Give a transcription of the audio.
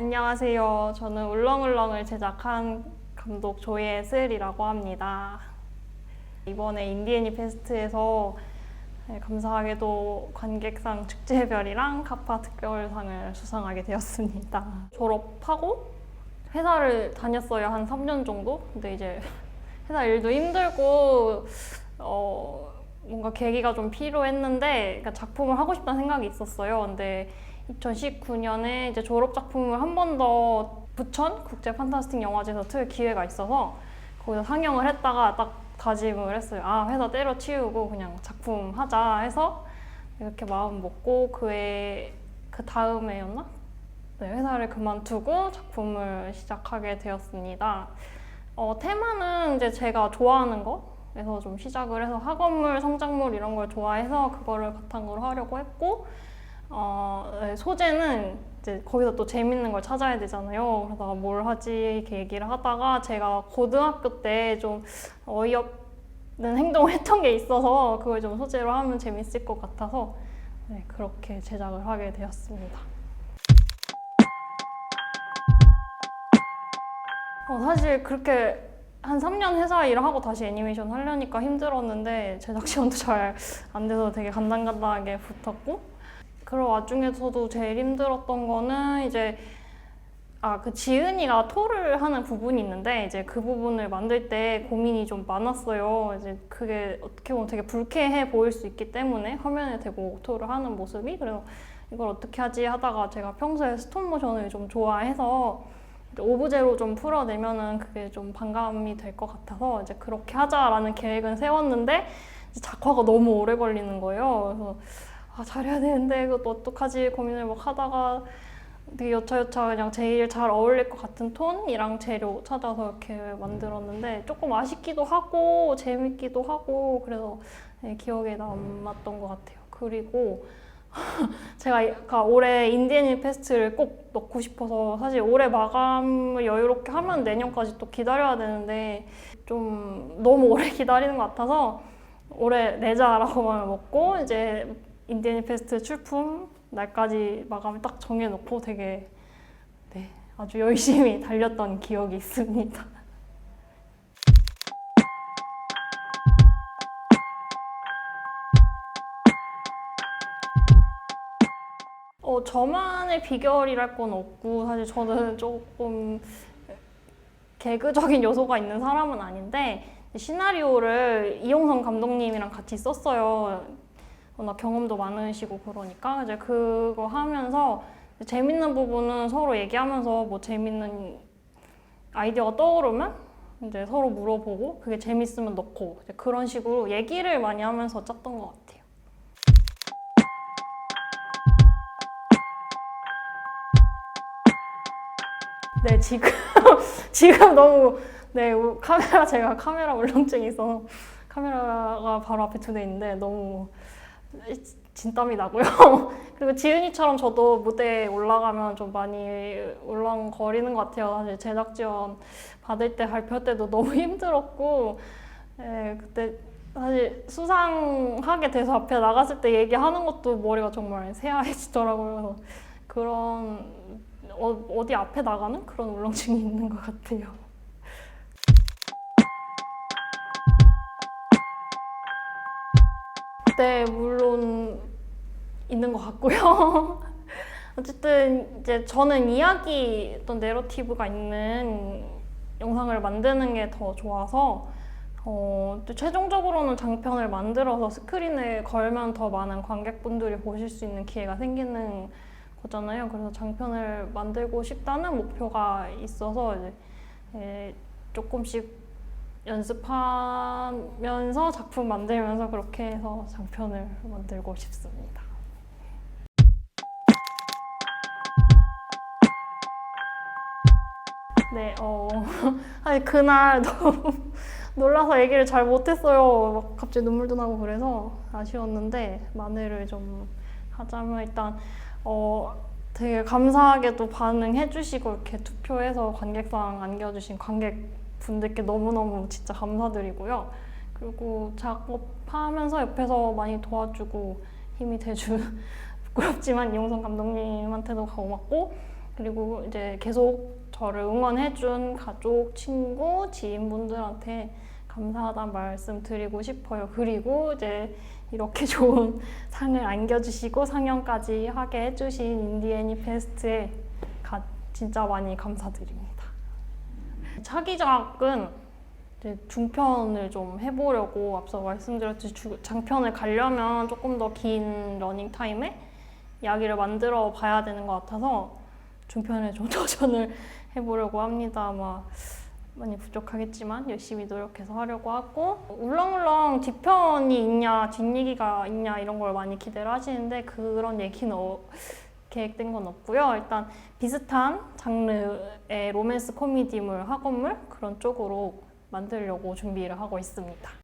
안녕하세요. 저는 울렁울렁을 제작한 감독 조예슬이라고 합니다. 이번에 인디애니 페스트에서 네, 감사하게도 관객상 축제별이랑 카파 특별상을 수상하게 되었습니다. 졸업하고 회사를 다녔어요. 한 3년 정도? 근데 이제 회사 일도 힘들고, 어, 뭔가 계기가 좀 필요했는데, 그러니까 작품을 하고 싶다는 생각이 있었어요. 근데 2019년에 이제 졸업 작품을 한 번 더 부천 국제 판타스틱 영화제에서 틀 기회가 있어서 거기서 상영을 했다가 딱 다짐을 했어요. 아 회사 때려치우고 그냥 작품 하자 해서 이렇게 마음 먹고 그해 그 다음에였나? 네, 회사를 그만두고 작품을 시작하게 되었습니다. 어, 테마는 이제 제가 좋아하는 거 에서 좀 시작을 해서 학원물, 성장물 이런 걸 좋아해서 그거를 바탕으로 하려고 했고 어, 네, 소재는 이제 거기서 또 재밌는 걸 찾아야 되잖아요. 그러다가 뭘 하지 이렇게 얘기를 하다가 제가 고등학교 때 좀 어이없는 행동을 했던 게 있어서 그걸 좀 소재로 하면 재밌을 것 같아서 네, 그렇게 제작을 하게 되었습니다. 어, 사실 그렇게 한 3년 회사 일을 하고 다시 애니메이션 하려니까 힘들었는데 제작 지원도 잘 안 돼서 되게 간단간단하게 붙었고 그런 와중에서도 제일 힘들었던 거는 이제 아 그 지은이가 토를 하는 부분이 있는데 이제 그 부분을 만들 때 고민이 좀 많았어요. 이제 그게 어떻게 보면 되게 불쾌해 보일 수 있기 때문에 화면에 대고 토를 하는 모습이 그래서 이걸 어떻게 하지 하다가 제가 평소에 스톱 모션을 좀 좋아해서 오브제로 좀 풀어내면은 그게 좀 반감이 될 것 같아서 이제 그렇게 하자라는 계획은 세웠는데 작화가 너무 오래 걸리는 거예요. 그래서 아, 잘해야 되는데 이것도 어떡하지 고민을 막 하다가 되게 여차여차 그냥 제일 잘 어울릴 것 같은 톤이랑 재료 찾아서 이렇게 만들었는데 조금 아쉽기도 하고 재밌기도 하고 그래서 네, 기억에 남았던 것 같아요. 그리고 제가 그러니까 올해 인디애니 페스트를 꼭 넣고 싶어서 사실 올해 마감을 여유롭게 하면 내년까지 또 기다려야 되는데 좀 너무 오래 기다리는 것 같아서 올해 내자라고 마음을 먹고 이제 인디애니 페스트 출품 날까지 마감을 딱 정해놓고 되게 네, 아주 열심히 달렸던 기억이 있습니다. 어, 저만의 비결이랄 건 없고 사실 저는 조금 개그적인 요소가 있는 사람은 아닌데 시나리오를 이용성 감독님이랑 같이 썼어요. 워낙 경험도 많으시고 그러니까 이제 그거 하면서 재밌는 부분은 서로 얘기하면서 뭐 재밌는 아이디어가 떠오르면 이제 서로 물어보고 그게 재밌으면 넣고 그런 식으로 얘기를 많이 하면서 짰던 것 같아요. 네 지금 지금 너무 네 우- 카메라 제가 카메라 울렁증이 있어서 카메라가 바로 앞에 두 대 있는데 너무 진땀이 나고요. 그리고 지은이처럼 저도 무대에 올라가면 좀 많이 울렁거리는 것 같아요. 사실 제작 지원 받을 때 발표 때도 너무 힘들었고, 예, 그때 사실 수상하게 돼서 앞에 나갔을 때 얘기하는 것도 머리가 정말 새하얘지더라고요. 그래서 그런 어, 어디 앞에 나가는 그런 울렁증이 있는 것 같아요. 네, 물론 있는 것 같고요. 어쨌든 이제 저는 이야기 어떤 내러티브가 있는 영상을 만드는 게 더 좋아서 어, 또 최종적으로는 장편을 만들어서 스크린에 걸면 더 많은 관객분들이 보실 수 있는 기회가 생기는 거잖아요. 그래서 장편을 만들고 싶다는 목표가 있어서 이제 예, 조금씩 연습하면서 작품 만들면서 그렇게 해서 장편을 만들고 싶습니다. 네, 어, 아니 그날 너무 놀라서 얘기를 잘 못했어요. 막 갑자기 눈물도 나고 그래서 아쉬웠는데 만회를 좀 하자면 일단 어 되게 감사하게도 반응해 주시고 이렇게 투표해서 관객상 안겨주신 관객분들께 너무너무 진짜 감사드리고요. 그리고 작업하면서 옆에서 많이 도와주고 힘이 돼준 부끄럽지만 이용성 감독님한테도 고맙고 그리고 이제 계속 저를 응원해준 가족, 친구, 지인분들한테 감사하다는 말씀 드리고 싶어요. 그리고 이제 이렇게 좋은 상을 안겨주시고 상영까지 하게 해주신 인디애니 페스트에 가, 진짜 많이 감사드립니다. 차기작은 중편을 좀 해보려고 앞서 말씀드렸듯이 주- 장편을 가려면 조금 더 긴 러닝 타임에 이야기를 만들어 봐야 되는 것 같아서 중편에 좀 도전을 해보려고 합니다. 아마 많이 부족하겠지만 열심히 노력해서 하려고 하고 울렁울렁 뒤편이 있냐 뒷얘기가 있냐 이런 걸 많이 기대를 하시는데 그런 얘기는 어- 계획된 건 없고요. 일단 비슷한 장르의 로맨스 코미디물, 학원물 그런 쪽으로 만들려고 준비를 하고 있습니다.